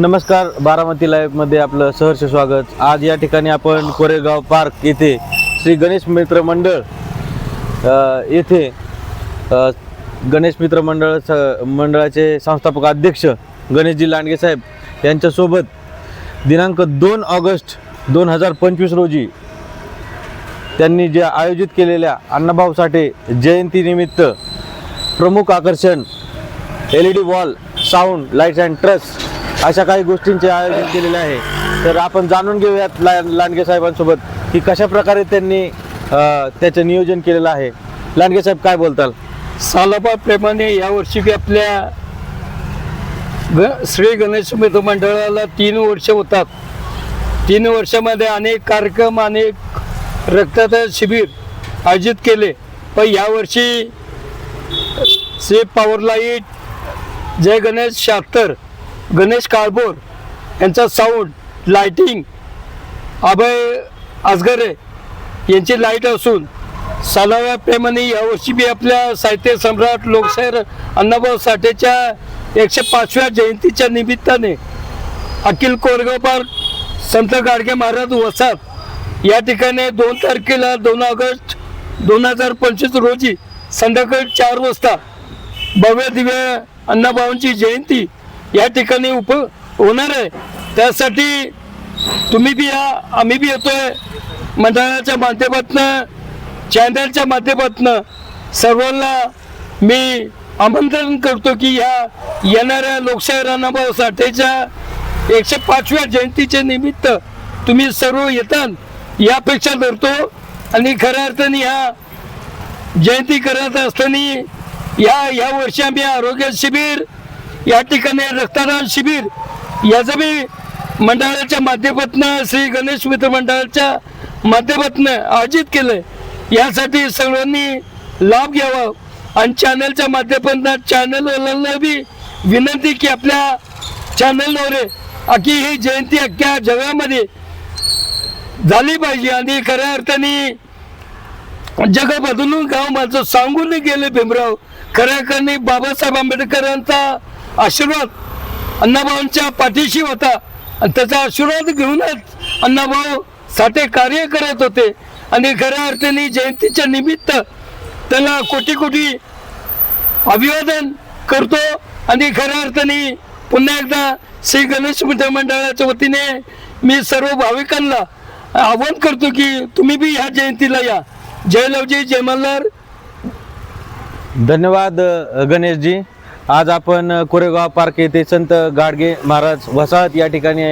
नमस्कार बारामती लाईव्हमध्ये आपलं सहर्ष स्वागत. आज या ठिकाणी आपण कोरेगाव पार्क येथे श्री गणेश मित्र मंडळ येथे गणेश मित्र मंडळ स मंडळाचे संस्थापक अध्यक्ष गणेशजी लांडगे साहेब यांच्यासोबत दिनांक दोन ऑगस्ट दोन हजार पंचवीस रोजी त्यांनी ज्या आयोजित केलेल्या अण्णाभाऊ साठे जयंतीनिमित्त प्रमुख आकर्षण L E D wall sound lights and trust अशा काही गोष्टींचे आयोजन केलेले आहे. तर आपण जाणून घेऊयात ला लांडगे साहेबांसोबत की कशा प्रकारे त्यांनी त्याचं नियोजन केलेलं आहे. लांडगे साहेब काय बोलताल? सालाबाप्रमाणे यावर्षी बी आपल्या ग श्री गणेश मित्र मंडळाला तीन वर्ष होतात. तीन वर्षामध्ये अनेक कार्यक्रम अनेक रक्तदान शिबिर आयोजित केले. पण यावर्षी श्री पॉवर लाइट जय गणेश शास्तर गणेश काळभोर यांचा साऊंड लाइटिंग अभय आजगरे यांची लाइट असून सालाव्या प्रेमाने यावर्षी बी आपल्या साहित्य सम्राट लोकशाहीर अण्णाभाऊ साठेच्या एकशे पाचव्या जयंतीच्या निमित्ताने अखिल कोरगाव पार्क संत गाडगे महाराज वसात या ठिकाणी दोन तारखेला दोन ऑगस्ट दोन हजार पंचवीस रोजी संध्याकाळी चार वाजता भव्य दिव्य अण्णाभाऊंची जयंती या ठिकाणी उप होणार आहे. त्यासाठी तुम्ही बी या आम्ही बी येतोय. मंडळाच्या माध्यमातनं चॅनलच्या माध्यमातनं सर्वांना मी आमंत्रण करतो की या येणाऱ्या लोकशाही राणाभाऊ साठेच्या एकशे पाचव्या जयंतीच्या निमित्त तुम्ही सर्व येतात यापेक्षा धरतो. आणि खऱ्या अर्थाने ह्या जयंती करत असताना या या वर्षी आम्ही आरोग्य शिबिर या ठिकाणी रक्तदान शिबिर याचं बी मंडळाच्या माध्यमातून श्री गणेश मित्र मंडळाच्या माध्यमातून आयोजित केलं यासाठी सर्वांनी लाभ घ्यावा आणि चॅनलच्या माध्यमातून चॅनलवाल्यांना बी विनंती की आपल्या चॅनलद्वारे अखी ही जयंती अख्ख्या जगामध्ये झाली पाहिजे आणि खऱ्या अर्थाने जग बदलून गाव माझं सांगून गेले भीमराव. खऱ्या अर्थाने बाबासाहेब आंबेडकरांचा आशीर्वाद अण्णाभाऊंच्या पाठीशी होता. आणि त्याचा आशीर्वाद घेऊनच अण्णाभाऊ साठे कार्य करत होते. आणि खऱ्या अर्थाने जयंतीच्या निमित्त त्याला कोटी कोटी अभिवादन करतो. आणि खऱ्या अर्थाने पुन्हा एकदा श्री गणेश मित्र मंडळाच्या वतीने मी सर्व भाविकांना आवाहन करतो की तुम्ही बी ह्या जयंतीला या. जय लवजी जय मल्हार. धन्यवाद गणेशजी. आज आपण कोरेगाव पार्क येथे संत गाडगे महाराज वसाहत या ठिकाणी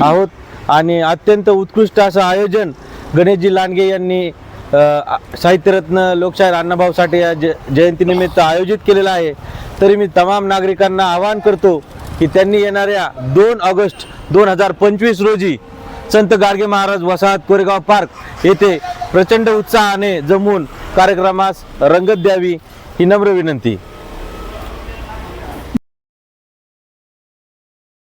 आहोत. आणि अत्यंत उत्कृष्ट असं आयोजन गणेशजी लांडगे यांनी साहित्यरत्न लोकशाहीर अण्णाभाऊ साठे या ज जयंतीनिमित्त आयोजित केलेलं आहे. तरी मी तमाम नागरिकांना आवाहन करतो की त्यांनी येणाऱ्या दोन ऑगस्ट दोन हजार पंचवीस रोजी संत गाडगे महाराज वसाहत कोरेगाव पार्क येथे प्रचंड उत्साहाने जमून कार्यक्रमास रंगत द्यावी ही नम्र विनंती.